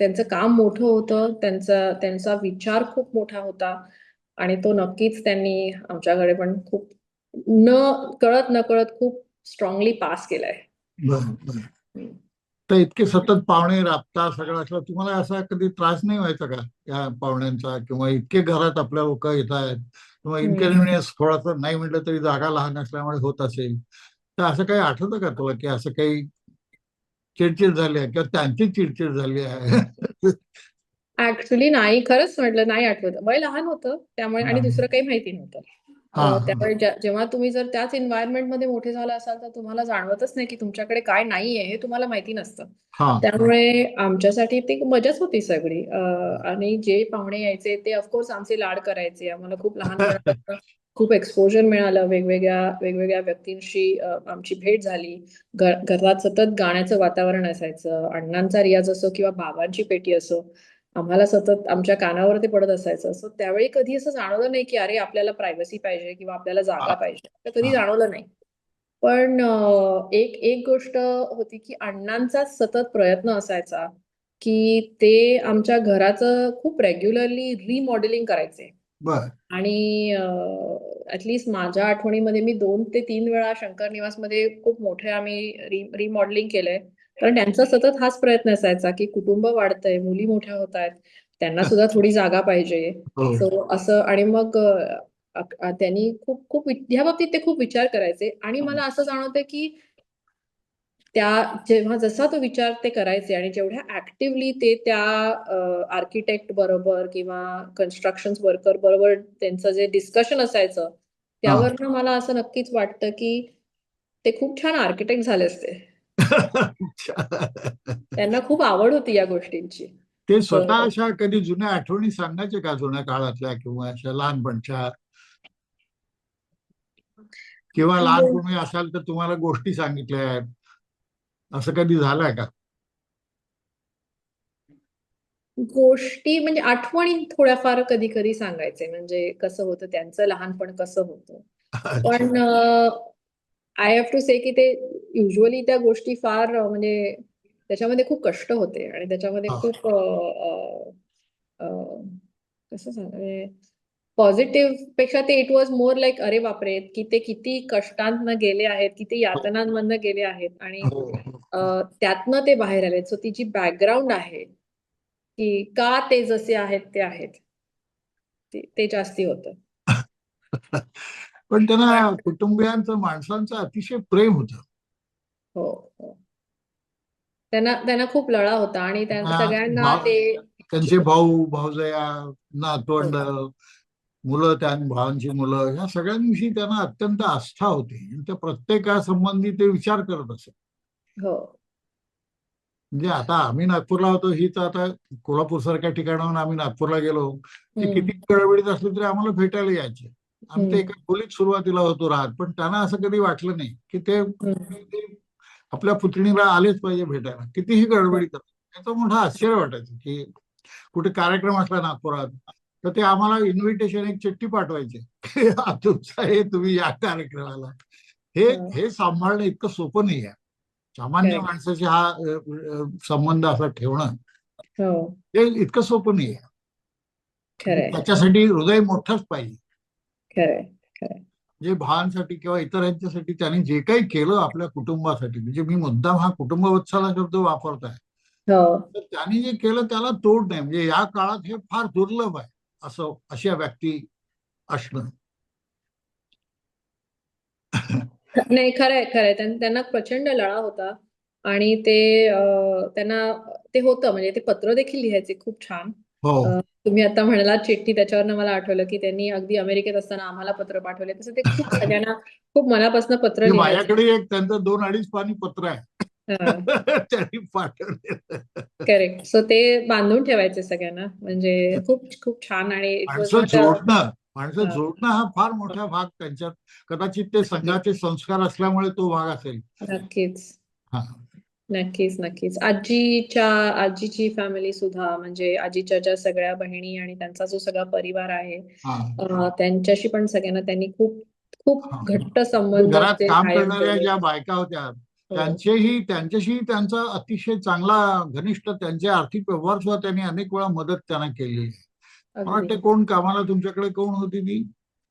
त्यांचं काम मोठं होतं त्यांचा त्यांचा विचार खूप मोठा होता आणि तो नक्कीच त्यांनी आमच्याकडे पण खूप न कळत न कळत खूप स्ट्रॉंगली पास केलाय. तर इतके सतत पाहुणे राबता सगळं असलं तुम्हाला असा कधी त्रास नाही व्हायचा का या पाहुण्यांचा किंवा इतके घरात आपल्या लोक येत आहेत किंवा. इनकन्व्हिनियन्स थोडासा नाही म्हटलं तरी जागा लहान असल्यामुळे होत असेल तर असं काही आठवतं का तुला की असं काही चिडचिड झाली आहे किंवा त्यांची चिडचिड झाली आहे. ऍक्च्युली नाही खरंच म्हटलं नाही आठवत. वय लहान होतं त्यामुळे आणि. दुसरं काही माहिती नव्हतं. त्यामुळे जेव्हा तुम्ही जर त्याच एन्व्हायरमेंटमध्ये मोठे झाला असाल तर तुम्हाला जाणवतच नाही की तुमच्याकडे काय नाहीये हे तुम्हाला माहिती नसतं. हा. त्यामुळे आमच्यासाठी ती मजाच होती सगळी. आणि जे पाहुणे यायचे ते ऑफकोर्स आमचे लाड करायचे. आम्हाला खूप लहानपणापासून खूप एक्सपोजर मिळालं वेगवेगळ्या वेगवेगळ्या व्यक्तींशी आमची भेट झाली. घरात सतत गाण्याचं वातावरण असायचं. अण्णांचा रियाज असो किंवा बाबांची पेटी असो आम्हाला सतत आमच्या कानावर ते पडत असायचं. असं त्यावेळी कधी असं जाणवलं नाही की अरे आपल्याला प्रायव्हसी पाहिजे किंवा आपल्याला जागा. पाहिजे. कधी. जाणवलं नाही. पण एक एक गोष्ट होती की अण्णांचा सतत प्रयत्न असायचा की ते आमच्या घराचं खूप रेग्युलरली रिमॉडेलिंग करायचे. बर. आणि ऍटलिस्ट माझ्या आठवणीमध्ये मी दोन ते तीन वेळा शंकर निवासमध्ये खूप मोठे आम्ही रिमॉडेलिंग केलंय. कारण त्यांचा सतत हाच प्रयत्न असायचा की कुटुंब वाढतंय मुली मोठ्या होत आहेत त्यांना सुद्धा थोडी जागा पाहिजे. हो. सो असं आणि मग त्यांनी खूप खूप ह्या बाबतीत ते खूप विचार करायचे. आणि मला असं जाणवतं की त्या जेव्हा जसा तो विचार ते करायचे आणि जेवढ्या ऍक्टिव्हली ते त्या आर्किटेक्ट बरोबर किंवा कन्स्ट्रक्शन वर्कर बरोबर त्यांचं जे डिस्कशन असायचं त्यावरनं मला असं नक्कीच वाटतं की ते खूप छान आर्किटेक्ट झाले असते. त्यांना खूप आवड होती या गोष्टींची. ते स्वतः अशा कधी जुन्या आठवणी सांगायचे का जुन्या काळातल्या किंवा अशा लहानपणच्या? किंवा लहानपणी असाल तर तुम्हाला गोष्टी सांगितल्या. आहेत असं कधी झालंय का? गोष्टी म्हणजे आठवणी थोड्याफार कधी कधी सांगायचे. म्हणजे कसं होतं त्यांचं लहानपण कसं होतं. पण आय हॅव टू से की ते युजली त्या गोष्टी फार म्हणजे त्याच्यामध्ये खूप कष्ट होते. आणि त्याच्यामध्ये हा. खूप कसं सांग? पॉझिटिव्हपेक्षा ते इट वॉज मोर लाईक अरे बापरे की ते किती कष्टांतनं गेले आहेत किती यातनांमधनं गेले आहेत. आणि हो, हो. त्यातनं ते बाहेर आले. सो ती जी बॅकग्राऊंड आहे की का ते जसे आहेत ते आहेत. ते- ते जास्ती होतं. पण त्यांना कुटुंबियांचं माणसांचं अतिशय प्रेम होतं. हो हो. त्यांना त्यांना खूप लळा होता आणि त्या हा, सगळ्यांना ते त्यांचे भाऊ भाऊजया नातवंड मुलं त्या भावांची मुलं ह्या सगळ्यांविषयी त्यांना अत्यंत आस्था होती. त्या प्रत्येकासंबंधी ते विचार करत असत हो. म्हणजे आता आम्ही नागपूरला होतो ही तर आता कोल्हापूर सारख्या ठिकाणाहून आम्ही नागपूरला गेलो. ते. किती कळवळीत असले तरी आम्हाला भेटायला यायचे. आम्ही ते. एका खोलीत सुरुवातीला होतो राहत पण त्यांना असं कधी वाटलं नाही की ते आपल्या पुतणीला आलेच पाहिजे भेटायला. कितीही गडबडी करतात त्याचं मोठं आश्चर्य वाटायचं की कुठे कार्यक्रम असला नागपुरात तर ते आम्हाला इन्व्हिटेशन एक चिठ्ठी पाठवायचे. तुमचा हे तुम्ही या कार्यक्रमाला. हे हा. हे सांभाळणं इतकं सोपं नाही आहे. सामान्य. माणसाशी हा संबंध असा ठेवणं हो. हे इतकं सोपं नाही आहे त्याच्यासाठी हृदय मोठंच पाहिजे. जे भावांसाठी किंवा इतरांच्यासाठी त्यांनी जे काही केलं आपल्या कुटुंबासाठी म्हणजे मी मुद्दाम हा कुटुंबवत्सला शब्द वापरतोय. हो. तर त्यांनी जे केलं त्याला तोड नाही म्हणजे या काळात हे फार दुर्लभ आहे असं अशा व्यक्ती असणं. नाही खरंय खरंय. त्यां- त्यांना प्रचंड लळा होता आणि ते त्यांना ते होतं. म्हणजे ते पत्र देखील लिहायचे खूप छान. हो. तुम्ही आता म्हणालात चिठ्ठी त्याच्यावरनं मला आठवलं की त्यांनी अगदी अमेरिकेत असताना आम्हाला पत्र पाठवले. तसं ते खूप सगळ्यांना खूप मनापासून पत्र लिहायचे. माझ्याकडे एक त्यांचं दोन अडीच पाणी पत्र आहे. करेक्ट. सो ते बांधून ठेवायचे सगळ्यांना. म्हणजे खूप खूप छान आणि माणसं जोडणं हा. हा फार मोठा भाग त्यांच्यात. कदाचित ते संघाचे संस्कार असल्यामुळे तो भाग असेल. नक्कीच. हा. नक्कीच नक्कीच. आजीच्या आजीची फॅमिली सुद्धा म्हणजे आजीच्या ज्या सगळ्या बहिणी आणि त्यांचा जो सगळा परिवार आहे हा. त्यांच्याशी पण सगळ्यांना त्यांनी खूप खूप हा. घट्ट संबंध घरात काम करणाऱ्या. ज्या बायका होत्या त्यांचेही त्यांच्याशी त्यांचा अतिशय चांगला घनिष्ठ त्यांचे आर्थिक व्यवहार सुद्धा त्यांनी अनेक वेळा मदत त्यांना अगदी वाटतं कोण कामाला तुमच्याकडे कोण होती ती?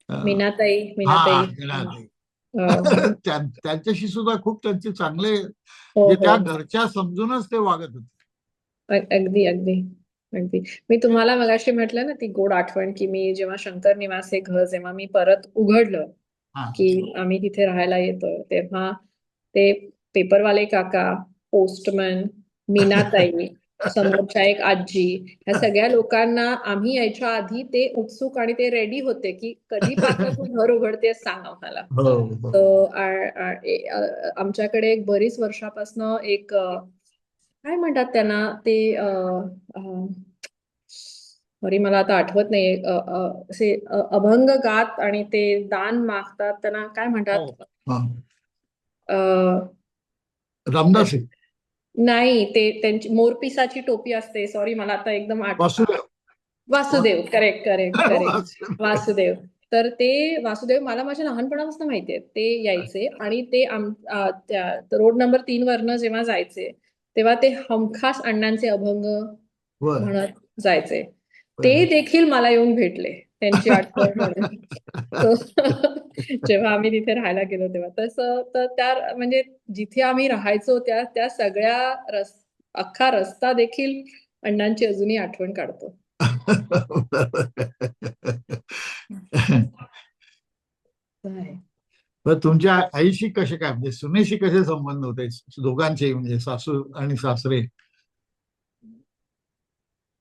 मीनाताई मीनाताई. त्यांच्याशी सुद्धा खूप त्यांचे चांगले हो म्हणजे त्या हो. घरच्या समजूनच ते वागत होते. अगदी अगदी अगदी. मी तुम्हाला मगाशी म्हटलं ना ती गोड आठवण की मी जेव्हा शंकर निवास हे घर जेव्हा मी परत उघडलं की आम्ही तिथे राहायला येतोय तेव्हा ते पेपरवाले काका पोस्टमन मीनाताई समोरच्या एक आजी ह्या सगळ्या लोकांना आम्ही यायच्या आधी ते उत्सुक आणि ते रेडी होते की कधीपासून तू घर उघडतेस सांग आम्हाला हो हो. आमच्याकडे एक बरीच वर्षापासनं एक काय म्हणतात त्यांना ते अ, अ, सॉरी मला आता आठवत नाही असे अभंग गात आणि ते दान मागतात त्यांना काय म्हणतात हा. रामदास. नाही ते त्यांची मोरपिसाची टोपी असते. सॉरी मला आता एकदम Vasudev. Vasudev. Correct correct correct Vasudev. तर ते वासुदेव मला माझ्या लहानपणापासून माहिती आहे ते यायचे आणि ते आम रोड नंबर तीन वरनं जेव्हा जायचे तेव्हा ते हमखास अण्णांचे अभंग म्हणत जायचे. ते देखील मला येऊन भेटले. त्यांची आठवण जेव्हा आम्ही तिथे राहायला गेलो तेव्हा. तसं तर त्या म्हणजे जिथे आम्ही राहायचो त्या त्या सगळ्या रस अख्खा रस्ता देखील अण्णांची अजूनही आठवण काढतो. तुमच्या आईशी कसे काय म्हणजे सुनेशी कसे संबंध होते? दोघांचे म्हणजे सासू आणि सासरे?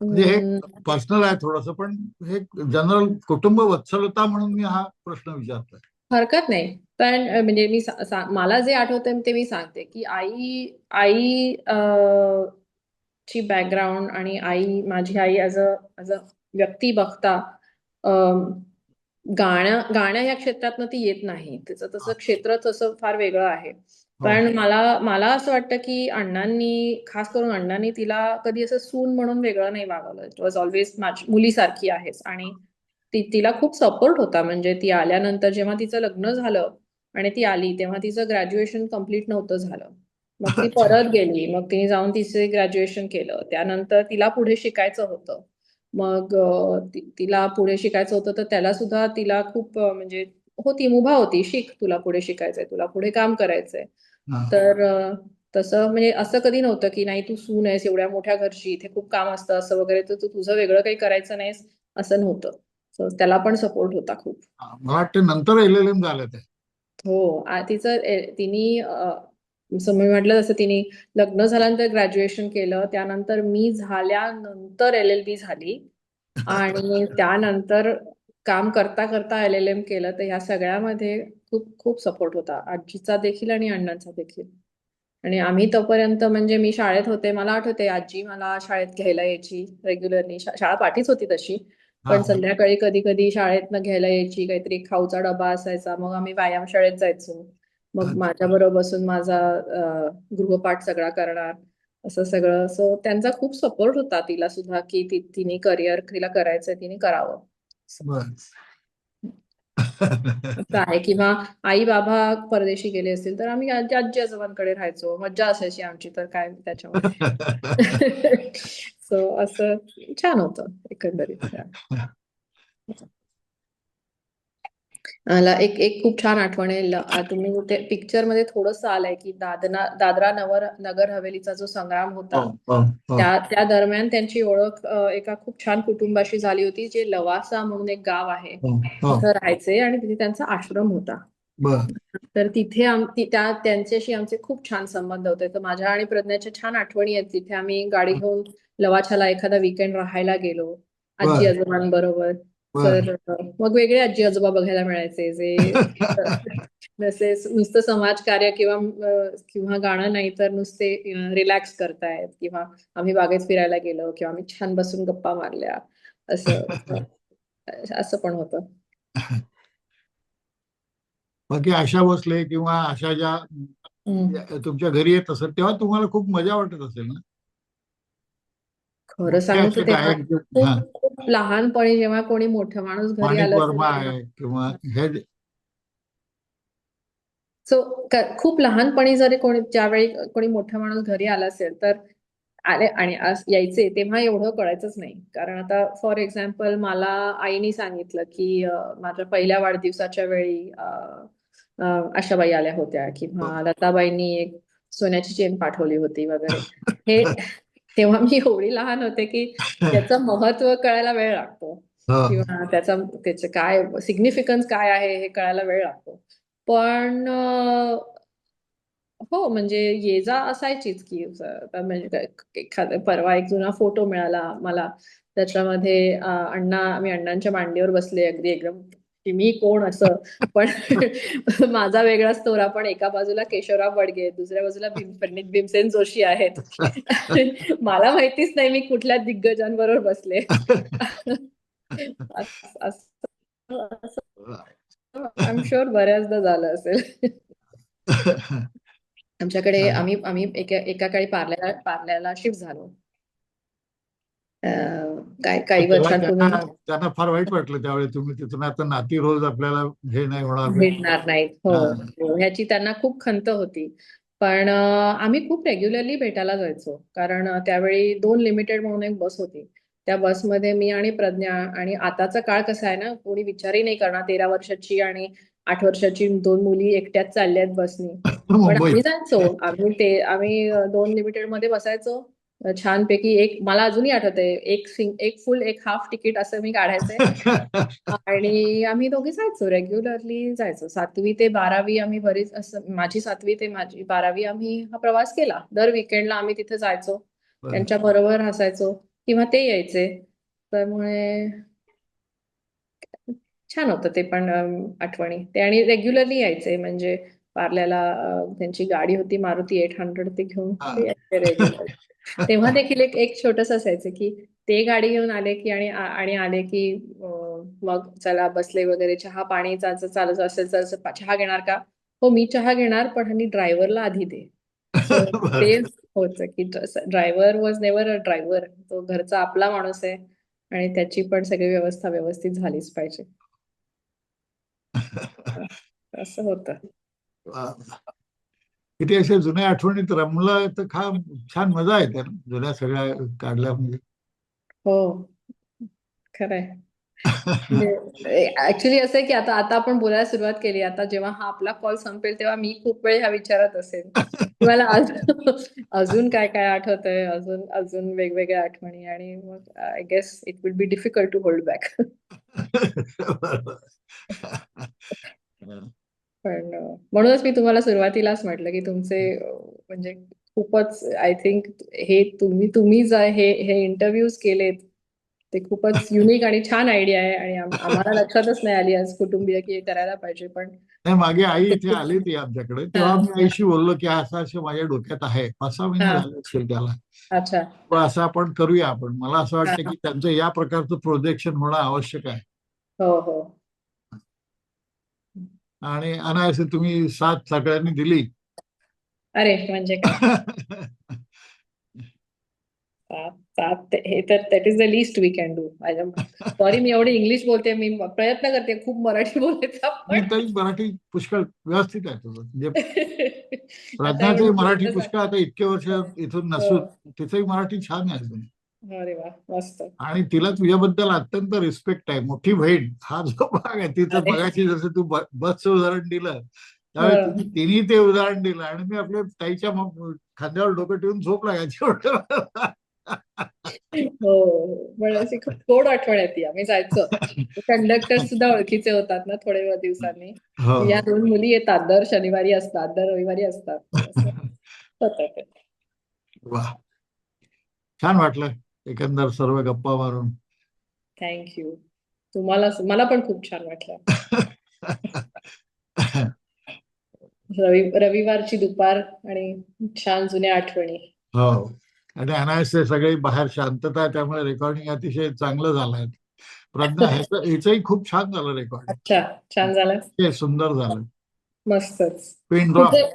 म्हणजे हे पर्सनल आहे थोडस पण हे जनरल कुटुंब वत्सलता म्हणून मी हा प्रश्न विचारतोय. हरकत नाही. पण म्हणजे मी मला जे आठवतंय ते मी सांगते की आई आई ची बॅकग्राऊंड आणि आई माझी आई ॲज अ ॲज अ व्यक्ती बघता अम, गाण्या गाण्या या क्षेत्रातनं ती येत नाही. तिचं तसं क्षेत्र तसं फार वेगळं आहे. पण मला मला असं वाटतं की अण्णांनी खास करून अण्णांनी तिला कधी असं सून म्हणून वेगळं नाही वागवलं. इट वॉज ऑलवेज माझी मुलीसारखी आहेस. आणि ती तिला खूप सपोर्ट होता. म्हणजे ती आल्यानंतर जेव्हा तिचं लग्न झालं आणि ती आली तेव्हा तिचं ग्रॅज्युएशन कंप्लीट नव्हतं झालं. मग ती. परत गेली. मग तिने जाऊन तिचे ग्रॅज्युएशन केलं. त्यानंतर तिला पुढे शिकायचं होतं. मग ति- तिला पुढे शिकायचं होतं तर त्याला सुद्धा तिला खूप म्हणजे होती मुभा होती. शिक तुला पुढे शिकायचंय तुला पुढे काम करायचंय. हा. तर तसं म्हणजे असं कधी नव्हतं की नाही तू सून आहेस एवढ्या मोठ्या घरची इथे खूप काम असतं असं वगैरे तर तू तुझं वेगळं काही करायचं नाहीस असं नव्हतं. त्याला पण सपोर्ट होता खूप. मला वाटतं नंतर एल एल एम झालं ते. हो तिचं तिने जसं मी म्हटलं तसं तिने लग्न झाल्यानंतर ग्रॅज्युएशन केलं त्यानंतर मी झाल्यानंतर एल एल बी झाली. आणि त्यानंतर काम करता करता एल एल एम केलं तर ह्या सगळ्यामध्ये खूप खूप सपोर्ट होता. आजीचा देखील आणि अण्णांचा देखील. आणि आम्ही तोपर्यंत म्हणजे मी शाळेत होते मला आठवते आजी मला शाळेत घ्यायला यायची रेग्युलरली शाळा पाठीच होती तशी. पण. संध्याकाळी कधी कधी शाळेतनं घ्यायला यायची. काहीतरी खाऊचा डबा असायचा. मग आम्ही व्यायाम शाळेत जायचो. मग. माझ्या बरोबर बसून माझा गृहपाठ सगळा करणार. असं सगळं. सो त्यांचा खूप सपोर्ट होता तिला सुद्धा की तिने करिअर तिला करायचंय तिने करावं. असं आहे. किंवा आई बाबा परदेशी गेले असतील तर आम्ही आजी आजी आजोबांकडे राहायचो. मज्जा असायची आमची तर काय त्याच्यामध्ये सो असं छान होतं एकंदरीत. मला एक एक खूप छान आठवण आहे. तुम्ही ते पिक्चरमध्ये थोडंसं आलंय की दादना दादरा नवर नगर हवेलीचा जो संग्राम होता हो, हो, हो. त्या त्या दरम्यान त्यांची ओळख एका खूप छान कुटुंबाशी झाली होती जे लवासा म्हणून एक गाव आहे. तिथं राहायचे आणि तिथे त्यांचा आश्रम होता. तर तिथे त्या त्यांच्याशी आमचे खूप छान संबंध होते. तर माझ्या आणि प्रज्ञाच्या छान आठवणी आहेत. तिथे आम्ही गाडी घेऊन लवाछाला एखादा वीकेंड राहायला गेलो. आजी बर. आजोबांबरोबर. बर तर मग वेगळे आजी आजोबा बघायला मिळायचे जे जसे नुसतं समाजकार्य किंवा अ, किंवा गाणं नाही तर नुसते रिलॅक्स करतायत किंवा आम्ही बागेत फिरायला गेलो किंवा आम्ही छान बसून गप्पा मारल्या असं असं पण होतं. बाकी आशा भोसले किंवा आशा ज्या. तुमच्या घरी येत असेल तेव्हा तुम्हाला खूप मजा वाटत असेल ना? खरं मोठे हा, लहानपणी जेव्हा कोणी मोठं माणूस घरी माणिक आलं वर्मा आहे किंवा हे जे- सो खूप लहानपणी जरी कोणी ज्यावेळी कोणी मोठा माणूस घरी आला असेल तर आले आणि यायचे तेव्हा एवढं कळायचंच नाही. कारण आता फॉर एक्झाम्पल मला आईने सांगितलं की माझ्या पहिल्या वाढदिवसाच्या वेळी आशाबाई आल्या होत्या किंवा लताबाईंनी एक सोन्याची चेन पाठवली होती वगैरे. हे तेव्हा मी एवढी लहान होते की त्याचं महत्त्व कळायला वेळ लागतो. किंवा त्याचा त्याचं काय सिग्निफिकन्स काय आहे हे कळायला वेळ लागतो. पण हो म्हणजे ये जा असायचीच की म्हणजे एखादा परवा एक जुना फोटो मिळाला मला. त्याच्यामध्ये अण्णा मी अण्णांच्या मांडीवर बसले अगदी एकदम की मी कोण असं? पण माझा वेगळाच तोरा पण एका बाजूला केशवराव बडगे दुसऱ्या बाजूला भीम पंडित भीमसेन जोशी आहेत. मला माहितीच नाही मी कुठल्या दिग्गजांबरोबर बसले. शुअर बऱ्याचदा झालं असेल. आमच्याकडे. आम्ही आम्ही एका एका काळी पार्ल्याला पार्ल्याला शिफ्ट झालो. काय काही वर्षांपूर्वी त्यांना फार वाईट वाटलं त्यावेळी तुम्ही तिथून आता नाती रोज आपल्याला हे नाही. होणार भेटणार नाहीत. हो हा. ह्याची त्यांना खूप खंत होती. पण आम्ही खूप रेग्युलरली भेटायला जायचो. कारण त्यावेळी दोन लिमिटेड म्हणून एक बस होती. त्या बसमध्ये मी आणि प्रज्ञा आणि आताचा काळ कसा आहे ना कोणी विचारही नाही करणार तेरा वर्षाची आणि आठ वर्षाची दोन मुली एकट्याच चालल्या आहेत बसनी. पण आम्ही जायचो. आम्ही ते आम्ही दोन लिमिटेडमध्ये बसायचो. छानपैकी एक मला अजूनही आठवतंय एक सिंग एक फुल एक हाफ तिकीट असं मी काढायचंय. आणि आम्ही दोघे जायचो रेग्युलरली जायचो. सातवी ते बारावी आम्ही बरीच असं माझी सातवी ते माझी बारावी आम्ही हा प्रवास केला. दर विकेंडला आम्ही तिथे जायचो. त्यांच्या बरोबर हसायचो. किंवा ते यायचे. त्यामुळे छान होतं ते पण आठवणी. ते आणि रेग्युलरली यायचे. म्हणजे पार्ल्याला त्यांची गाडी होती मारुती एट हंड्रेड ते घेऊन तेव्हा देखील एक एक छोटस असायचं की ते गाडी घेऊन आले की आणि आणि आले की मग चला बसले वगैरे चहा पाणी चालू चालू असेल तर चहा घेणार का? हो मी चहा घेणार पण आणि ड्रायव्हरला आधी दे. तेच होतं की driver was never a driver. तो घरचा आपला माणूस आहे आणि त्याची पण सगळी व्यवस्था व्यवस्थित झालीच पाहिजे. असं होतं. किती अशा जुन्या आठवणीत रमलं तर खा छान मजा येते. ना जुन्या सगळ्या काढल्या म्हणजे. हो. खरंय. ऍक्च्युली असं आहे की आता आता आपण बोलायला सुरुवात केली. आता जेव्हा हा आपला कॉल संपेल तेव्हा मी खूप वेळ ह्या विचारात असेल. मला अजून काय काय आठवतंय? अजून अजून वेगवेगळ्या आठवणी आणि मग I guess it will be difficult to hold back पण म्हणूनच मी तुम्हाला सुरुवातीलाच म्हटलं की तुमचे म्हणजे खूपच आय थिंक हे तुम्ही तुम्ही जा हे हे इंटरव्ह्यूज केलेत ते खूपच युनिक आणि छान आयडिया आहे आणि आम- आम्हाला लक्षातच नाही आली आज कुटुंबीय की हे करायला पाहिजे पण नाही मागे आई इथे आली ती आमच्याकडे तेव्हा मी आईशी बोललो की असं असं माझ्या डोक्यात आहे पाच सहा महिने हा. झाले असेल त्याला. अच्छा. असं आपण करूया आपण. मला असं वाटतं की त्यांचं या प्रकारचं प्रोजेक्शन होणं आवश्यक आहे. हो हो. आणि अनायासे तुम्ही साथ सगळ्यांनी दिली. अरे म्हणजे हे तर that is the list we can do sorry मी एवढी इंग्लिश बोलते मी प्रयत्न करते खूप मराठी बोलायचा मराठी पुष्कळ व्यवस्थित आहे तुझं. म्हणजे मराठी पुष्कळ आता इतके वर्ष इथून नसून तिचंही मराठी छान आहे अरे वा मस्त. आणि तिला तुझ्याबद्दल अत्यंत रिस्पेक्ट आहे. मोठी बहीण हा जो भाग आहे अरे. मगाशी जसं तू बसचं उदाहरण दिलं त्यावेळी. तिने- ते उदाहरण दिलं आणि मी आपल्या ताईच्या खांद्यावर डोकं ठेवून झोप लागायची हो पण अशी खूप गोड आठवण येते आम्ही जायचो. कंडक्टर सुद्धा ओळखीचे होतात ना थोड्या वेळ दिवसांनी. हो. या दोन मुली येतात दर शनिवारी असतात दर रविवारी असतात. वा. छान वाटलं. एकंदर सर्व गप्पा मारून. थँक्यू तुम्हाला मला पण खूप छान वाटलं. रवि रविवारची दुपार आणि छान जुन्या आठवणी. हो. आणि अनायासे सगळी बाहेर शांतता त्यामुळे रेकॉर्डिंग अतिशय चांगलं झालंय प्रज्ञा ह्याचं हिचंही खूप छान झालं रेकॉर्डिंग अच्छा छान झालं. सुंदर झालं. मस्तच.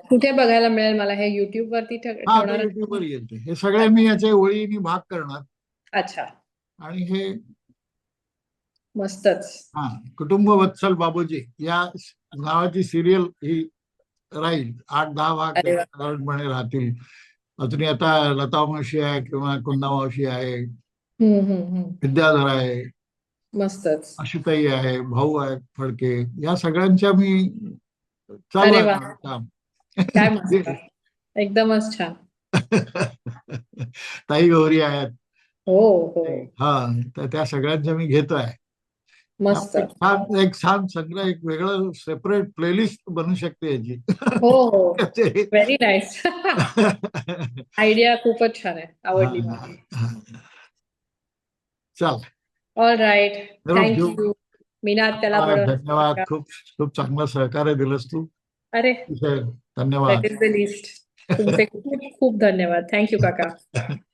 कुठे बघायला मिळेल मला? हे युट्यूब वरती ठेव- हा ठेवणार हे सगळे मी याच्या ओळीनी भाग करणार. अच्छा. आणि हे मस्तच. हा कुटुंब वत्सल बाबूजी या नावाची सिरियल ही राहील. आठ दहा भाग अरे वा. साधारणपणे राहतील. अजून आता लता मावशी आहे किंवा कुंदा मावशी आहे. हम्म हम्म हम्म. विद्याधर आहे. मस्तच. आशुताई आहे भाऊ आहे फडके. या सगळ्यांच्या मी चालू अरे आहे वा. माझं काम. काय मस्त. एकदमच छान. ताई गौरी आहेत. हो हो. हा तर त्या सगळ्यांच्या मी घेतोय. मस्त. छान एक छान संग्रह एक वेगळं सेपरेट प्लेलिस्ट बनू शकते याची. हो हो. व्हेरी नाईस आयडिया खूपच छान आहे. आवडली हा, हा. चल. All right. थँक्यू मीनात त्याला हा, धन्यवाद. खूप खूप चांगलं सहकार्य दिलंस तू. अरे. धन्यवाद. लिस्ट तुमचे खूप खूप धन्यवाद. थँक्यू काका.